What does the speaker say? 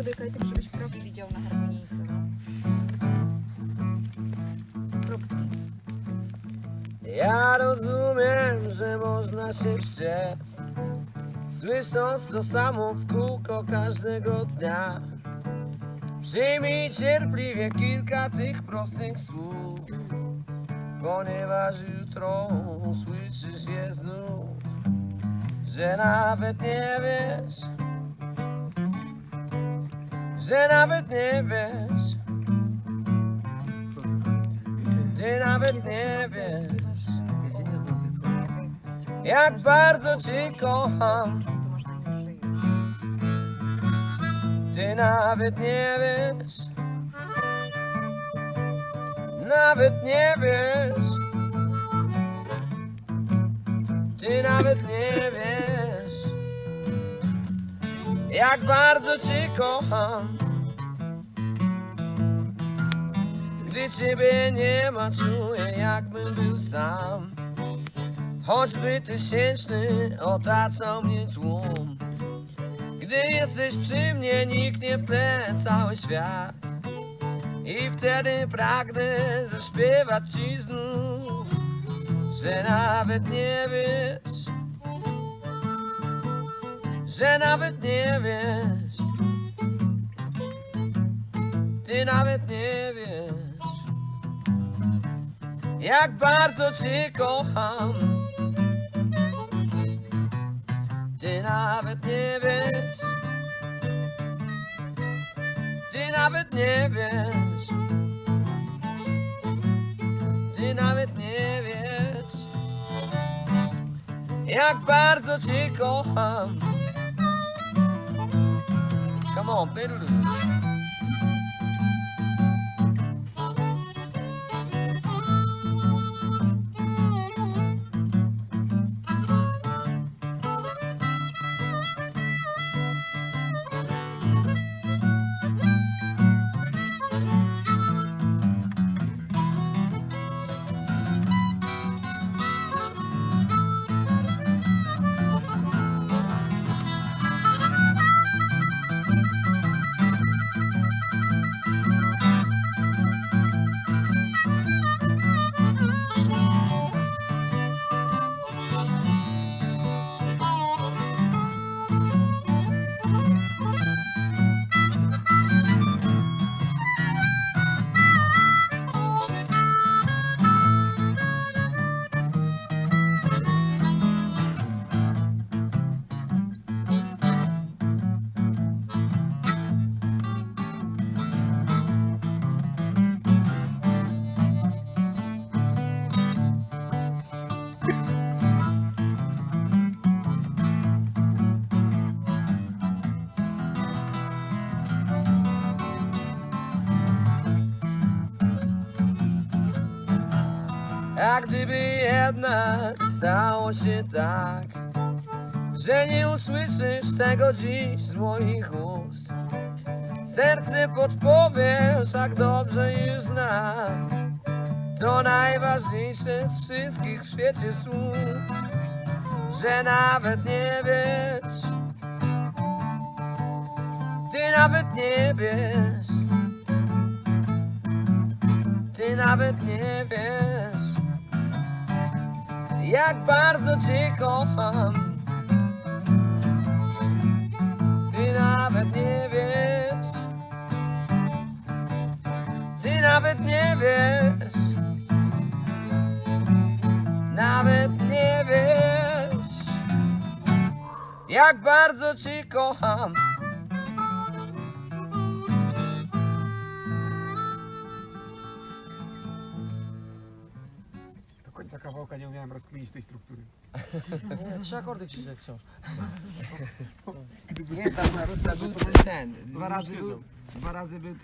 sobie kajtek, żebyś progi widział na harmonijce. No. Ja rozumiem, że można się ściec Słysząc to samo w kółko każdego dnia Przyjmij cierpliwie kilka tych prostych słów Ponieważ jutro usłyszysz je znów Że nawet nie wiesz Że nawet nie wiesz. Ty nawet nie wiesz. Jak bardzo cię kocham. Ty nawet nie wiesz. Nawet nie wiesz. Ty nawet nie wiesz Jak bardzo cię kocham. Gdy ciebie nie ma czuję jakbym był sam. Choćby tysięczny otaczał mnie tłum. Gdy jesteś przy mnie, niknie w tle cały świat. I wtedy pragnę zaśpiewać ci znów Że nawet nie wiesz Że nawet nie wiesz. Ty nawet nie wiesz Jak bardzo cię kocham. Ty nawet nie wiesz. Ty nawet nie wiesz. Ty nawet nie wiesz Jak bardzo cię kocham Come on, baby. A gdyby jednak stało się tak, że nie usłyszysz tego dziś z moich ust, serce podpowiesz, jak dobrze już znam. To najważniejsze z wszystkich w świecie słów, że nawet nie wiesz, ty nawet nie wiesz, ty nawet nie wiesz. Jak bardzo cię kocham. Ty nawet nie wiesz. Ty nawet nie wiesz. Nawet nie wiesz Jak bardzo cię kocham Kawałka nie umiałem rozkminić tej struktury. Nie, trzy akordy krzyżek wciąż Gdyby Nie, tam, tam był ten, dwa razy był, dwa razy był